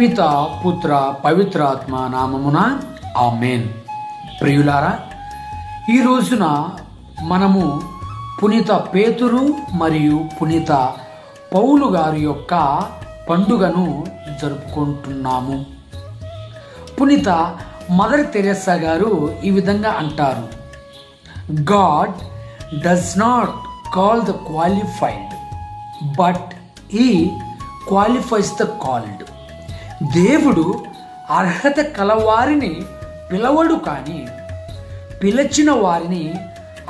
పిత పుత్ర పవిత్రాత్మ నామమున ఆ మేన్ ప్రియులారా ఈ రోజున మనము పునీత పేతురు మరియు పునీత పౌలు గారి యొక్క పండుగను జరుపుకుంటున్నాము. పునీత మదర్ తెరెస్సా గారు ఈ విధంగా అంటారు. God does not call the qualified but he qualifies the called. దేవుడు అర్హత కలవారిని పిలవడు కానీ పిలిచిన వారిని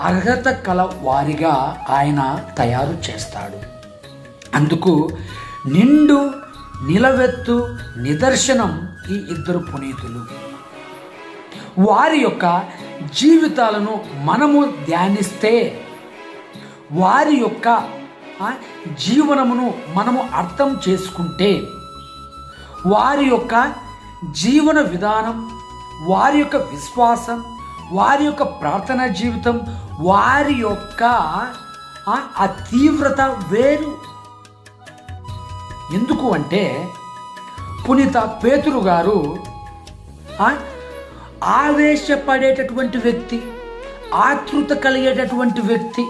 అర్హత కల వారిగా ఆయన తయారు చేస్తాడు. అందుకు నిండు నిలవెత్తు నిదర్శనం ఈ ఇద్దరు పునీతులు. వారి యొక్క జీవితాలను మనము ధ్యానిస్తే వారి యొక్క జీవనమును మనము అర్థం చేసుకుంటే వారి యొక్క జీవన విధానం వారి యొక్క విశ్వాసం వారి యొక్క ప్రార్థనా జీవితం వారి యొక్క ఆ, తీవ్రత వేరు. ఎందుకు అంటే పునీత పేతురు గారు ఆవేశపడేటటువంటి వ్యక్తి ఆతృత కలిగేటటువంటి వ్యక్తి.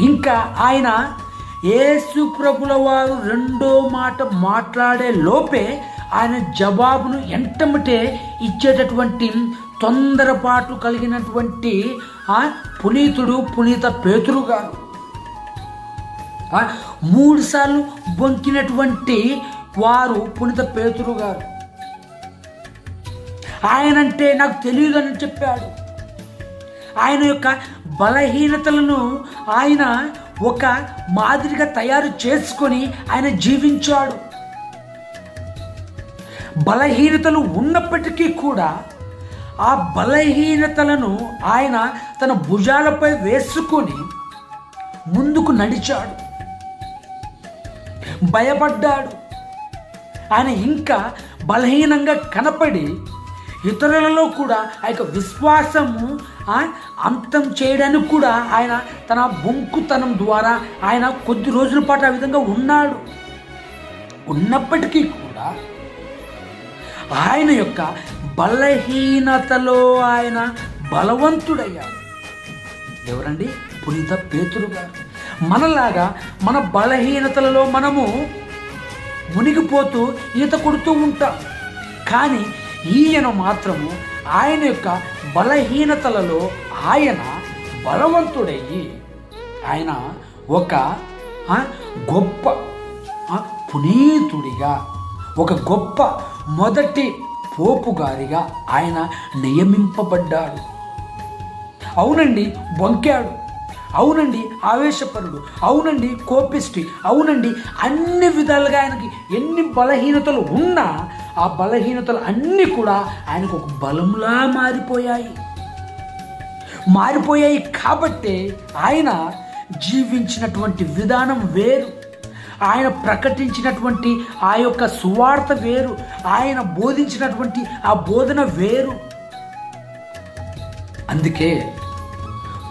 ఇంకా ఆయన యేసు ప్రభుల వారు రెండో మాట మాట్లాడే లోపే ఆయన జవాబును ఎంటమటే ఇచ్చేటటువంటి తొందరపాటు కలిగినటువంటి ఆ పునీతుడు పునీత పేతురు గారు. మూడుసార్లు బొంకినటువంటి వారు పునీత పేతురు గారు. ఆయనంటే నాకు తెలియదని చెప్పాడు. ఆయన యొక్క బలహీనతలను ఆయన ఒక మాదిరిగా తయారు చేసుకొని ఆయన జీవించాడు. బలహీనతలు ఉన్నప్పటికీ కూడా ఆ బలహీనతలను ఆయన తన భుజాలపై వేసుకొని ముందుకు నడిచాడు. భయపడ్డాడు. ఆయన ఇంకా బలహీనంగా కనపడి ఇతరులలో కూడా ఆ యొక్క విశ్వాసము అంతం చేయడానికి కూడా ఆయన తన బొంకుతనం ద్వారా ఆయన కొద్ది రోజుల పాటు ఆ విధంగా ఉన్నాడు. ఉన్నప్పటికీ కూడా ఆయన యొక్క బలహీనతలో ఆయన బలవంతుడయ్యాడు. ఎవరండి? పునీత పేతురు గారు. మనలాగా మన బలహీనతలలో మనము మునిగిపోతూ ఈత కొడుతూ ఉంటాం. కానీ ఈయన మాత్రము ఆయన యొక్క బలహీనతలలో ఆయన బలవంతుడయ్యి. ఆయన ఒక గొప్ప పునీతుడిగా ఒక గొప్ప మొదటి పోపుగారిగా ఆయన నియమింపబడ్డాడు. అవునండి బొంకాడు. అవునండి ఆవేశపరుడు. అవునండి కోపిష్టి. అవునండి అన్ని విధాలుగా ఆయనకి ఎన్ని బలహీనతలు ఉన్నా ఆ బలహీనతలు అన్నీ కూడా ఆయనకు ఒక బలంలా మారిపోయాయి. మారిపోయాయి కాబట్టే ఆయన జీవించినటువంటి విధానం వేరు. ఆయన ప్రకటించినటువంటి ఆ యొక్క సువార్త వేరు. ఆయన బోధించినటువంటి ఆ బోధన వేరు. అందుకే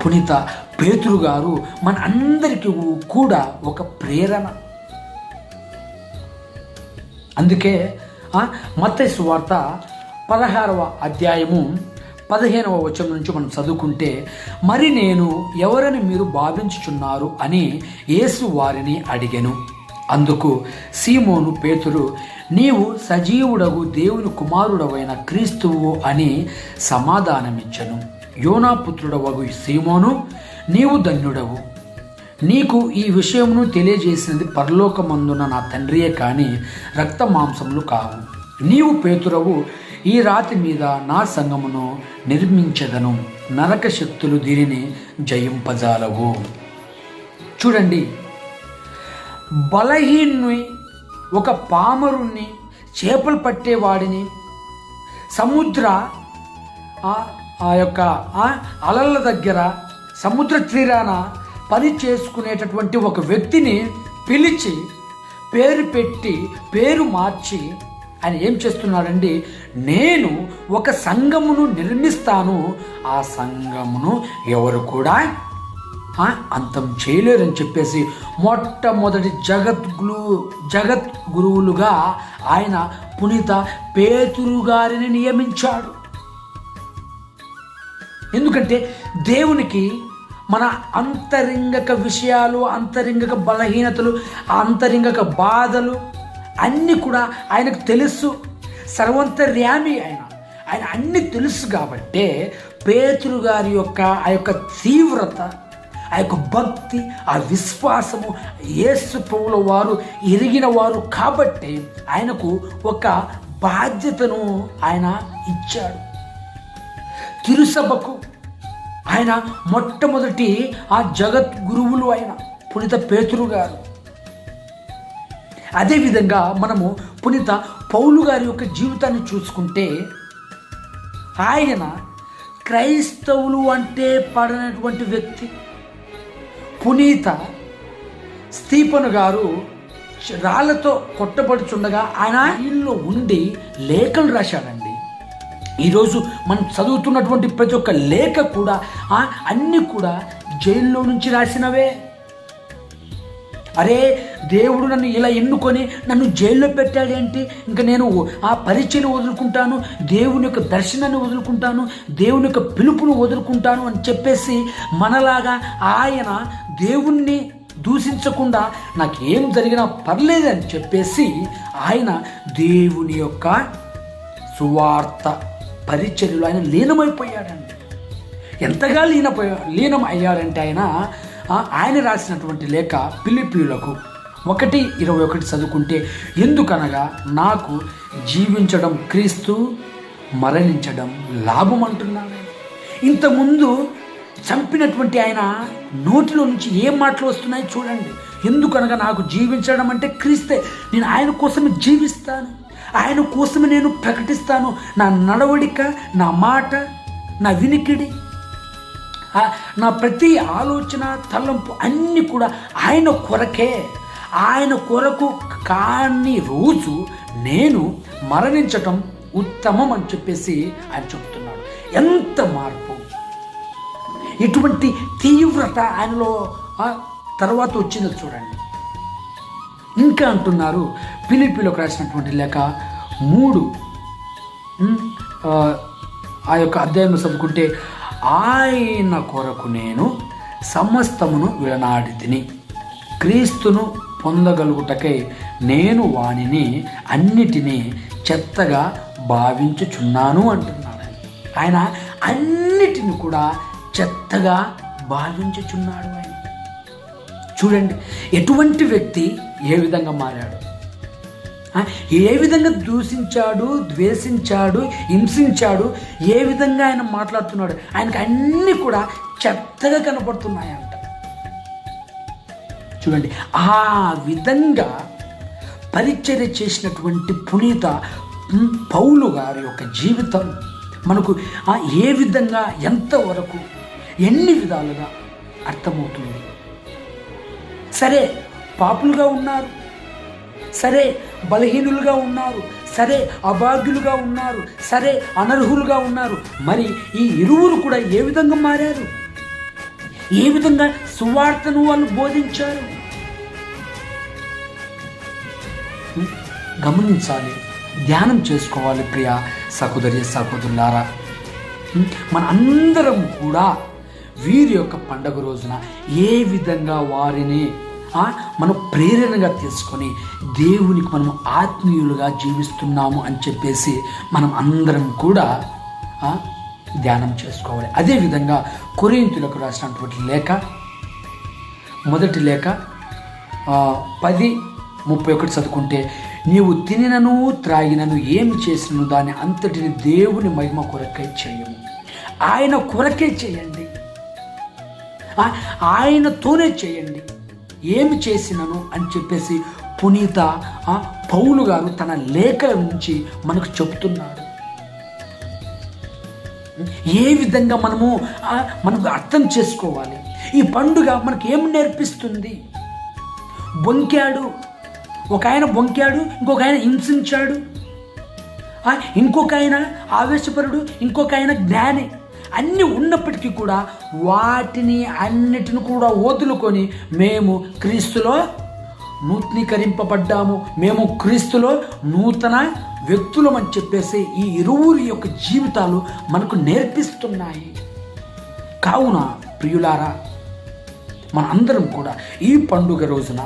పునీత పేతురు గారు మన అందరికీ కూడా ఒక ప్రేరణ. అందుకే మత సువార్త పదహారవ అధ్యాయము పదిహేనవ వచనం నుంచి మనం చదువుకుంటే మరి నేను ఎవరని మీరు భావించుచున్నారు అని యేసు వారిని అడిగాను. అందుకు సీమోను పేతురు నీవు సజీవుడగు దేవుని కుమారుడవైన క్రీస్తువు అని సమాధానమిచ్చను. యోనాపుత్రుడవగు సీమోను నీవు ధన్యుడవు. నీకు ఈ విషయమును తెలియజేసినది పరలోకమందున నా తండ్రియే కానీ రక్త మాంసములు కావు. నీవు పేతురవు ఈ రాతి మీద నా సంగమును నిర్మించదను. నరక శక్తులు దీనిని జయింపజాలవు. చూడండి బలహీనుని ఒక పామరుణ్ణి చేపలు పట్టేవాడిని సముద్ర ఆ- ఆ యొక్క అలల దగ్గర సముద్ర తీరాన పని చేసుకునేటటువంటి ఒక వ్యక్తిని పిలిచి పేరు పెట్టి పేరు మార్చి ఆయన ఏం చేస్తున్నాడండి? నేను ఒక సంఘమును నిర్మిస్తాను. ఆ సంఘమును ఎవరు కూడా అంతం చేయలేరని చెప్పేసి మొట్టమొదటి జగద్గురు జగత్ గురువులుగా ఆయన పునీత పేతురు గారిని నియమించాడు. ఎందుకంటే దేవునికి మన అంతరింగక విషయాలు అంతరింగక బలహీనతలు అంతరింగక బాధలు అన్నీ కూడా ఆయనకు తెలుసు. సర్వంతర్యామి ఆయన. ఆయన అన్నీ తెలుసు కాబట్టే పేతురు గారి యొక్క ఆ యొక్క తీవ్రత ఆ యొక్క భక్తి ఆ విశ్వాసము యేసు ప్రభుల వారు ఎరిగిన వారు కాబట్టి ఆయనకు ఒక బాధ్యతను ఆయన ఇచ్చాడు. తిరుసభకు ఆయన మొట్టమొదటి ఆ జగత్ గురువులు ఆయన పునీత పేతురు గారు. అదేవిధంగా మనము పునీత పౌలు గారి యొక్క జీవితాన్ని చూసుకుంటే ఆయన క్రైస్తవులు అంటే పడనటువంటి వ్యక్తి. పునీత స్తీపను గారు రాళ్ళతో కొట్టబడుచుండగా ఆయన ఇల్లు ఉండి లేఖలు రాశాడండి. ఈరోజు మనం చదువుతున్నటువంటి ప్రతి ఒక్క లేఖ కూడా అన్నీ కూడా జైల్లో నుంచి రాసినవే. అరే దేవుడు నన్ను ఇలా ఎన్నుకొని నన్ను జైల్లో పెట్టాడేంటి? ఇంకా నేను ఆ పరిచయం వదులుకుంటాను దేవుని యొక్క దర్శనాన్ని వదులుకుంటాను దేవుని యొక్క పిలుపును వదులుకుంటాను అని చెప్పేసి మనలాగా ఆయన దేవుణ్ణి దూషించకుండా నాకేం జరిగినా పర్లేదని చెప్పేసి ఆయన దేవుని యొక్క సువార్త పరిచర్యలో ఆయన లీనమైపోయాడంట. ఎంతగా లీనపోయా లీనం అయ్యాడంటే ఆయన ఆయన రాసినటువంటి లేఖ పిలిపియులకు ఒకటి ఇరవై ఒకటి చదువుకుంటే ఎందుకనగా నాకు జీవించడం క్రీస్తు మరణించడం లాభం అంటున్నాడు ఇంతకుముందు చంపినటువంటి ఆయన నోటిలో నుంచి ఏ మాటలు వస్తున్నాయి చూడండి. ఎందుకనగా నాకు జీవించడం అంటే క్రీస్తే నేను ఆయన కోసమే జీవిస్తాను. ఆయన కోసమే నేను ప్రకటిస్తాను. నా నడవడిక నా మాట నా వినికిడి నా ప్రతి ఆలోచన తలంపు అన్నీ కూడా ఆయన కొరకే. ఆయన కొరకు కాని రోజు నేను మరణించటం ఉత్తమం అని చెప్పేసి ఆయన చెప్తున్నాడు. ఎంత మార్పు? ఇటువంటి తీవ్రత ఆయనలో తర్వాత వచ్చిందో చూడండి. ఇంకా అంటున్నారు. పిలిపిలోకి రాసినటువంటి లేఖ మూడు. ఆ, యొక్క అధ్యాయం చదువుకుంటే ఆయన కొరకు నేను సమస్తమును విడనాడి తిని క్రీస్తును పొందగలుగుటకై నేను వానిని అన్నిటినీ చెత్తగా భావించుచున్నాను అంటున్నాడు. ఆయన. ఆయన అన్నిటిని కూడా చెత్తగా భావించుచున్నాడు ఆయన. చూడండి ఎటువంటి వ్యక్తి ఏ విధంగా మారాడు? ఏ విధంగా దూషించాడు ద్వేషించాడు హింసించాడు ఏ విధంగా ఆయన మాట్లాడుతున్నాడు? ఆయనకు అన్నీ కూడా చెత్తగా కనపడుతున్నాయంట. చూడండి ఆ విధంగా పరిచర్య చేసినటువంటి పునీత పౌలు గారి యొక్క జీవితం మనకు ఏ విధంగా ఎంతవరకు ఎన్ని విధాలుగా అర్థమవుతుంది? సరే పాపులుగా ఉన్నారు. సరే బలహీనులుగా ఉన్నారు. సరే అభాగ్యులుగా ఉన్నారు. సరే అనర్హులుగా ఉన్నారు. మరి ఈ ఇరువురు కూడా ఏ విధంగా మారారు? ఏ విధంగా సువార్తను వాళ్ళు బోధించారు? గమనించాలి. ధ్యానం చేసుకోవాలి ప్రియ సహోదరి సహోదరులారా. మన అందరం కూడా వీరి యొక్క పండగ రోజున ఏ విధంగా వారిని మనం ప్రేరణగా తీసుకొని దేవునికి మనం ఆత్మీయులుగా జీవిస్తున్నాము అని చెప్పేసి మనం అందరం కూడా ధ్యానం చేసుకోవాలి. అదేవిధంగా కొరింతులకు రాసినటువంటి లేఖ మొదటి లేఖ పది ముప్పై ఒకటి చదువుకుంటే నీవు తినినను త్రాగినను ఏమి చేసినను దాన్ని అంతటిని దేవుని మహిమ కొరకై చేయము. ఆయన కొరకే చేయండి. ఆయనతోనే చేయండి. ఏమి చేసినను అని చెప్పేసి పునీత ఆ, పౌలు గారు తన లేఖల నుంచి మనకు చెప్తున్నాడు ఏ విధంగా మనము మనకు అర్థం చేసుకోవాలి? ఈ పండుగ మనకి ఏం నేర్పిస్తుంది? బొంకాడు ఒక ఆయన బొంకాడు ఇంకొక ఆయన హింసించాడు. ఇంకొక ఆయన ఆవేశపరుడు ఇంకొక ఆయన జ్ఞాని. అన్నీ ఉన్నప్పటికీ కూడా వాటిని అన్నిటిని కూడా వదులుకొని మేము క్రీస్తులో నూతనీకరింపబడ్డాము. మేము క్రీస్తులో నూతన వ్యక్తులమని చెప్పేసి ఈ ఇరువురి యొక్క జీవితాలు మనకు నేర్పిస్తున్నాయి. కావున ప్రియులారా మన అందరం కూడా ఈ పండుగ రోజున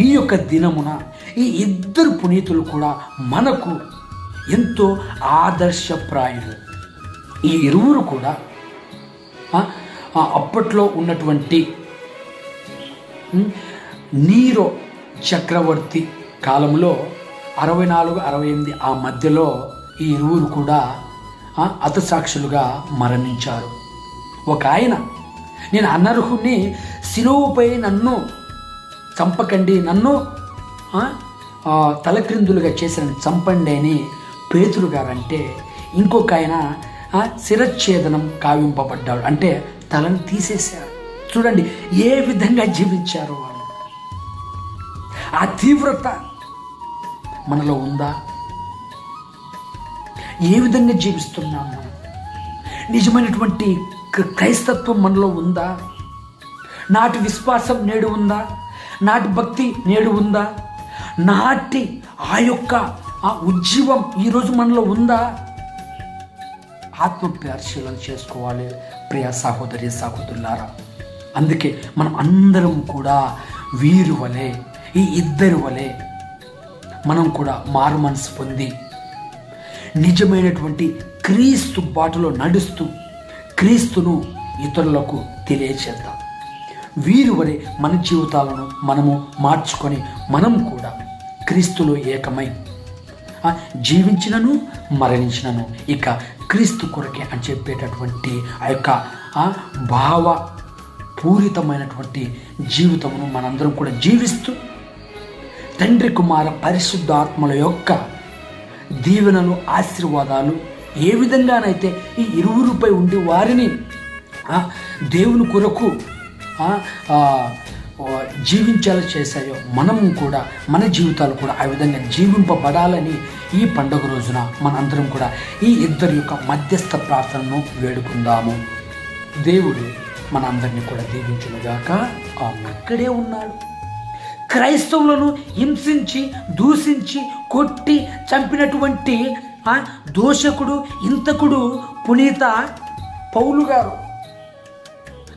ఈ యొక్క దినమున ఈ ఇద్దరు పునీతులు కూడా మనకు ఎంతో ఆదర్శప్రాయులు. ఈ ఇరువురు కూడా ఆ, అప్పట్లో ఉన్నటువంటి నీరో చక్రవర్తి కాలంలో అరవై నాలుగు అరవై ఎనిమిది ఆ మధ్యలో ఈ ఇరువురు కూడా అతసాక్షులుగా మరణించారు. ఒక ఆయన నేను అనర్హుని శిలువుపై నన్ను చంపకండి నన్ను తలక్రిందులుగా చేసిన చంపండి అని పేతురు గారంటే అంటే ఇంకొక ఆయన శిరచ్ఛేదనం కావింపబడ్డాడు. అంటే తలను తీసేశారు. చూడండి ఏ విధంగా జీవించారు వాళ్ళు? ఆ తీవ్రత మనలో ఉందా? ఏ విధంగా జీవిస్తున్నాం మనం? నిజమైనటువంటి క్ర- క్రైస్తత్వం మనలో ఉందా? నాటి విశ్వాసం నేడు ఉందా? నాటి భక్తి నేడు ఉందా? నాటి ఆ యొక్క ఆ ఉజ్జీవం ఈరోజు మనలో ఉందా? ఆత్మ పరిశీలన చేసుకోవాలి ప్రియ సహోదరి సహోదరులారా. అందుకే మనం అందరం కూడా వీరు వలె ఈ ఇద్దరు వలె మనం కూడా మారు మనసు పొంది నిజమైనటువంటి క్రీస్తు బాటలో నడుస్తూ క్రీస్తును ఇతరులకు తెలియచేద్దాం. వీరు వలె మన జీవితాలను మనము మార్చుకొని మనం కూడా క్రీస్తులో ఏకమై జీవించినను మరణించినను. ఇక క్రీస్తు కొరకే అని చెప్పేటటువంటి ఆ యొక్క భావ పూరితమైనటువంటి జీవితమును మనందరం కూడా జీవిస్తూ తండ్రి కుమార పరిశుద్ధాత్మల యొక్క దీవెనలు ఆశీర్వాదాలు ఏ విధంగానైతే ఈ ఇరువురుపై ఉండి వారిని దేవుని కొరకు జీవించేలా చేశాయో మనము కూడా మన జీవితాలు కూడా ఆ విధంగా జీవింపబడాలని ఈ పండుగ రోజున మనందరం కూడా ఈ ఇద్దరి యొక్క మధ్యస్థ ప్రార్థనను వేడుకుందాము. దేవుడు మనందరినీ కూడా దీవించునుగాక. అక్కడే ఉన్నాడు. క్రైస్తవులను హింసించి దూషించి కొట్టి చంపినటువంటి ఆ దోషకుడు ఇంతకుడు పునీత పౌలు గారు.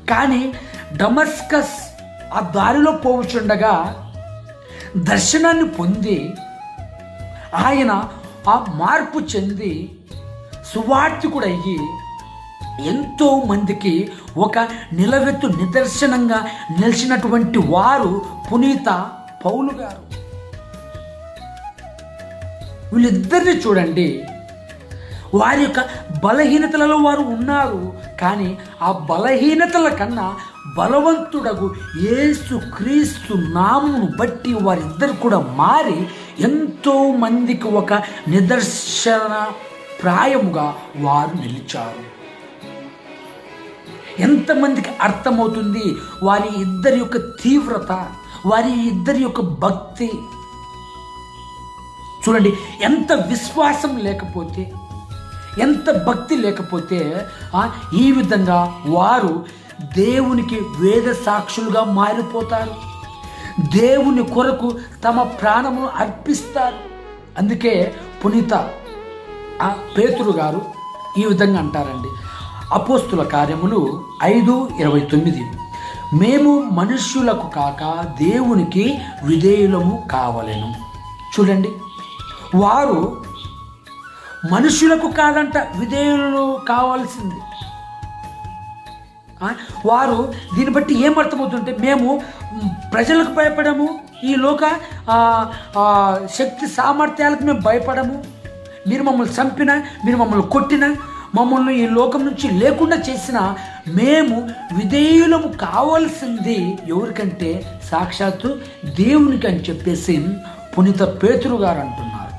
కానీ డమస్కస్ ఆ దారిలో పోవుచుండగా దర్శనాన్ని పొంది ఆయన ఆ మార్పు చెంది సువార్థికుడయ్యి ఎంతో మందికి ఒక నిలవెత్తు నిదర్శనంగా నిలిచినటువంటి వారు పునీత పౌలు గారు. వీళ్ళిద్దరిని చూడండి. వారి యొక్క బలహీనతలలో వారు ఉన్నారు. కానీ ఆ బలహీనతల కన్నా బలవంతుడగు ఏసు క్రీస్తు నామును బట్టి వారిద్దరు కూడా మారి ఎంతో మందికి ఒక నిదర్శన ప్రాయముగా వారు నిలిచారు. ఎంతమందికి అర్థమవుతుంది? వారి ఇద్దరి యొక్క తీవ్రత వారి ఇద్దరి యొక్క భక్తి. చూడండి ఎంత విశ్వాసం లేకపోతే ఎంత భక్తి లేకపోతే ఈ విధంగా వారు దేవునికి వేద సాక్షులుగా మారిపోతారు. దేవుని కొరకు తమ ప్రాణమును అర్పిస్తారు. అందుకే పునీత ఆ పేతురు గారు ఈ విధంగా అంటారండి. అపోస్తుల కార్యములు ఐదు ఇరవై తొమ్మిది. మేము మనుష్యులకు కాక దేవునికి విధేయులము కావలేను. చూడండి. వారు మనుషులకు కాదంట విధేయులు కావాల్సింది. వారు దీన్ని బట్టి ఏమర్థమవుతుంటే మేము ప్రజలకు భయపడము ఈ లోక శక్తి సామర్థ్యాలకు మేము భయపడము. మీరు మమ్మల్ని చంపినా మీరు మమ్మల్ని కొట్టినా మమ్మల్ని ఈ లోకం నుంచి లేకుండా చేసిన మేము విధేయులము కావాల్సింది ఎవరికంటే సాక్షాత్తు దేవునికి అని చెప్పేసి పునీత పేతురు గారు అంటున్నారు.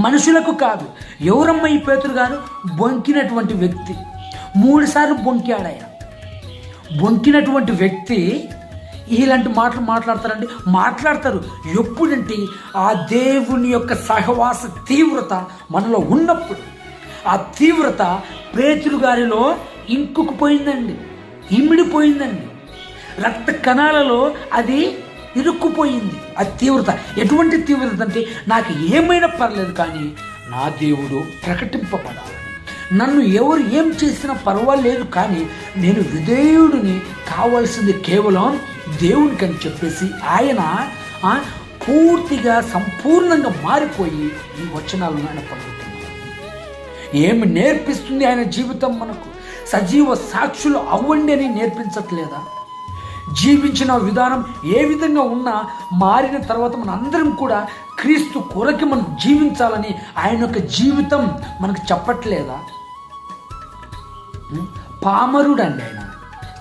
మనుషులకు కాదు ఎవరమ్మ ఈ పేతురు గారు? బొంకినటువంటి వ్యక్తి. మూడుసార్లు బొంకాడు ఆయన బొంకినటువంటి వ్యక్తి ఇలాంటి మాటలు మాట్లాడతారండి. మాట్లాడతారు. ఎప్పుడంటే ఆ దేవుని యొక్క సహవాస తీవ్రత మనలో ఉన్నప్పుడు. ఆ తీవ్రత పేతులు గారిలో ఇంకుకుపోయిందండి ఇమిడిపోయిందండి. రక్త కణాలలో అది ఇరుక్కుపోయింది. ఆ తీవ్రత. ఎటువంటి తీవ్రత అంటే నాకు ఏమైనా పర్లేదు కానీ నా దేవుడు ప్రకటింపబడాలి. నన్ను ఎవరు ఏం చేసినా పర్వాలేదు కానీ నేను విధేయుడిని కావాల్సింది కేవలం దేవునికి అని చెప్పేసి ఆయన పూర్తిగా సంపూర్ణంగా మారిపోయి ఈ వచనాలను ఆయన పలుకుతున్నారు ఏమి నేర్పిస్తుంది ఆయన జీవితం మనకు? సజీవ సాక్షులు అవ్వండి అని నేర్పించట్లేదా? జీవించిన విధానం ఏ విధంగా ఉన్నా మారిన తర్వాత మన అందరం కూడా క్రీస్తు కొరకి మనం జీవించాలని ఆయన యొక్క జీవితం మనకు చెప్పట్లేదా? పామరుడు అండి ఆయన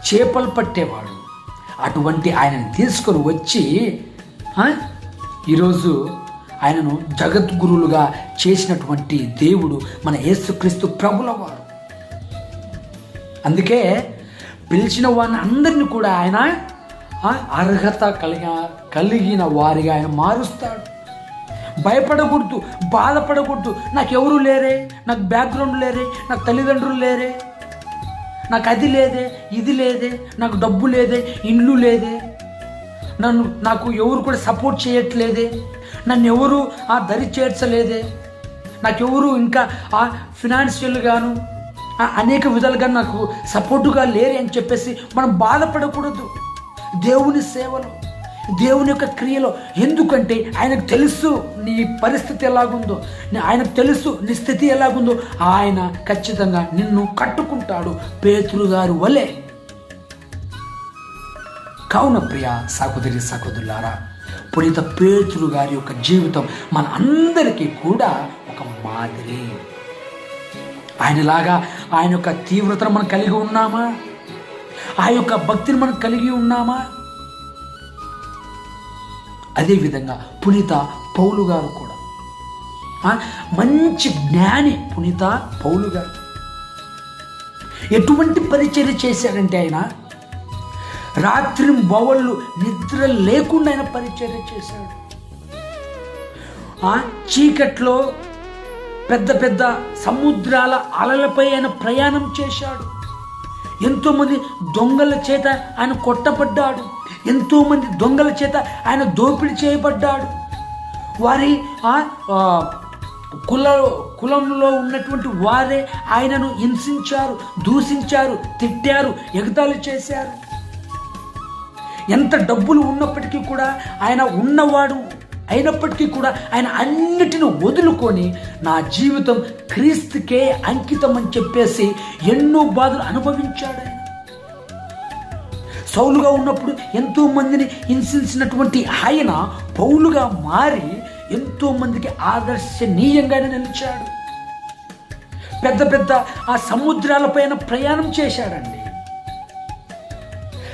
చేపలు పట్టేవాడు. అటువంటి ఆయనను తీసుకొని వచ్చి ఈరోజు ఆయనను జగద్గురులుగా చేసినటువంటి దేవుడు మన యేసుక్రీస్తు ప్రభుల వారు అందుకే పిలిచిన వారిని అందరిని కూడా ఆయన అర్హత కలిగిన కలిగిన వారిగా ఆయన మారుస్తాడు. భయపడకూడదు బాధపడకూడదు. నాకు ఎవరు లేరే నాకు బ్యాక్గ్రౌండ్ లేరే నాకు తల్లిదండ్రులు లేరే. నాకు అది లేదే ఇది లేదే నాకు డబ్బు లేదే ఇండ్లు లేదే. నన్ను నాకు ఎవరు కూడా సపోర్ట్ చేయట్లేదే. నన్ను ఎవరు ఆ దరి చేర్చలేదే. నాకెవరు ఇంకా ఆ ఫినాన్షియల్గాను ఆ అనేక విధాలుగా నాకు సపోర్టుగా లేరే అని చెప్పేసి మనం బాధపడకూడదు. దేవుని సేవలు. దేవుని యొక్క క్రియలో. ఎందుకంటే ఆయనకు తెలుసు నీ పరిస్థితి ఎలాగుందో నీ- ఆయనకు తెలుసు నీ స్థితి ఎలాగుందో. ఆయన ఖచ్చితంగా నిన్ను కట్టుకుంటాడు పేతురు గారు వలె. కావున ప్రియ సహోదరి సహోదరులారా పునీత పేతురు గారి యొక్క జీవితం మన అందరికీ కూడా ఒక మాదిరి. ఆయనలాగా ఆయన యొక్క తీవ్రతను మనం కలిగి ఉన్నామా? ఆ యొక్క భక్తిని మనం కలిగి ఉన్నామా? అదేవిధంగా పునీత పౌలు గారు కూడా. మంచి జ్ఞాని పునీత పౌలు గారు. ఎటువంటి పరిచర్య చేశారంటే ఆయన? రాత్రి బవళ్ళు నిద్ర లేకుండా ఆయన పరిచర్య చేశాడు. ఆ చీకట్లో పెద్ద పెద్ద సముద్రాల అలలపై ఆయన ప్రయాణం చేశాడు. ఎంతోమంది దొంగల చేత ఆయన కొట్టబడ్డాడు. ఎంతోమంది దొంగల చేత ఆయన దోపిడీ చేయబడ్డాడు. వారి ఆ, కుల కులంలో ఉన్నటువంటి వారే ఆయనను హింసించారు దూషించారు తిట్టారు ఎగతాళి చేశారు. ఎంత డబ్బులు ఉన్నప్పటికీ కూడా ఆయన ఉన్నవాడు అయినప్పటికీ కూడా ఆయన అన్నిటిని వదులుకొని నా జీవితం క్రీస్తుకే అంకితం అని చెప్పేసి ఎన్నో బాధలు అనుభవించాడు ఆయన. సౌలుగా ఉన్నప్పుడు ఎంతో మందిని హింసించినటువంటి ఆయన పౌలుగా మారి ఎంతో మందికి ఆదర్శనీయంగానే నిలిచాడు. పెద్ద పెద్ద ఆ సముద్రాలపైన ప్రయాణం చేశాడండి.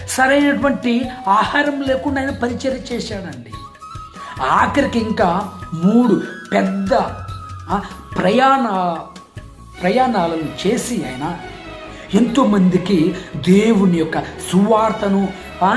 సరైనటువంటి ఆహారం లేకుండా ఆయన పరిచర్య చేశాడండి. ఆఖరికి ఇంకా మూడు పెద్ద ప్రయాణ ప్రయాణాలను చేసి ఆయన ఎంతోమందికి దేవుని యొక్క సువార్తను ఆ,